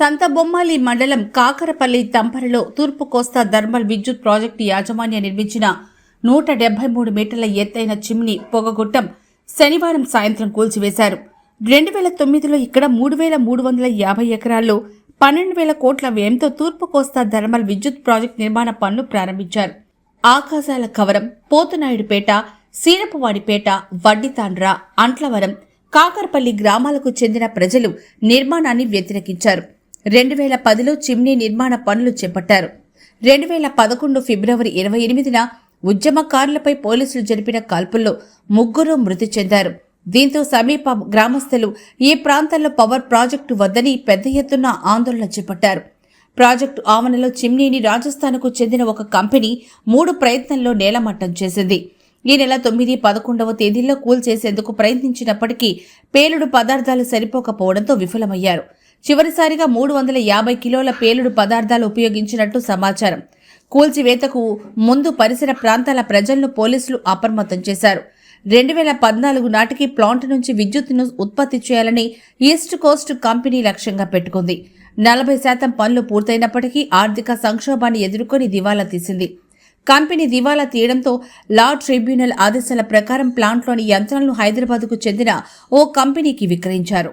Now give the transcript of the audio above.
సంతబొమ్మాలి మండలం కాకరపల్లి తంపరలో తూర్పు కోస్తా థర్మల్ విద్యుత్ ప్రాజెక్టు యాజమాన్యం నిర్మించిన నూట డెబ్బై మూడు మీటర్ల ఎత్తైన చిమ్ని పొగగొట్టం శనివారం సాయంత్రం కూల్చివేశారు. రెండు వేల తొమ్మిదిలో ఇక్కడ మూడు వేల మూడు వందల యాభై ఎకరాల్లో పన్నెండు వేల కోట్ల వ్యయంతో తూర్పు కోస్తా థర్మల్ విద్యుత్ ప్రాజెక్టు నిర్మాణ పనులు ప్రారంభించారు. ఆకాశాల కవరం పోతునాయుడుపేట సీరపువాడిపేట వడ్డితాండ్ర అంట్లవరం కాకరపల్లి గ్రామాలకు చెందిన ప్రజలు నిర్మాణాన్ని వ్యతిరేకించారు. రెండు వేల పదిలో చిమ్నీ నిర్మాణ పనులు చేపట్టారు. రెండు వేల పదకొండు ఫిబ్రవరి ఇరవై ఎనిమిదిన ఉద్యమకారులపై పోలీసులు జరిపిన కాల్పుల్లో ముగ్గురు మృతి చెందారు. దీంతో సమీప గ్రామస్తులు ఈ ప్రాంతాల్లో పవర్ ప్రాజెక్టు వద్దని పెద్ద ఎత్తున ఆందోళన చేపట్టారు. ప్రాజెక్టు ఆవరణలో చిమ్నీని రాజస్థాన్కు చెందిన ఒక కంపెనీ మూడు ప్రయత్నంలో నేలమట్టం చేసింది. ఈ నెల తొమ్మిది పదకొండవ తేదీల్లో కూల్చేసేందుకు ప్రయత్నించినప్పటికీ పేలుడు పదార్థాలు సరిపోకపోవడంతో విఫలమయ్యారు. చివరిసారిగా మూడు వందల యాభై కిలోల పేలుడు పదార్థాలు ఉపయోగించినట్టు సమాచారం. కూల్చివేతకు ముందు పరిసర ప్రాంతాల ప్రజలను పోలీసులు అప్రమత్తం చేశారు. రెండు వేల పద్నాలుగు నాటికి ప్లాంట్ నుంచి విద్యుత్తును ఉత్పత్తి చేయాలని ఈస్ట్ కోస్ట్ కంపెనీ లక్ష్యంగా పెట్టుకుంది. నలభై శాతం పనులు పూర్తయినప్పటికీ ఆర్థిక సంక్షోభాన్ని ఎదుర్కొని దివాలా తీసింది. కంపెనీ దివాలా తీయడంతో లా ట్రిబ్యునల్ ఆదేశాల ప్రకారం ప్లాంట్లోని యంత్రాలను హైదరాబాద్కు చెందిన ఓ కంపెనీకి విక్రయించారు.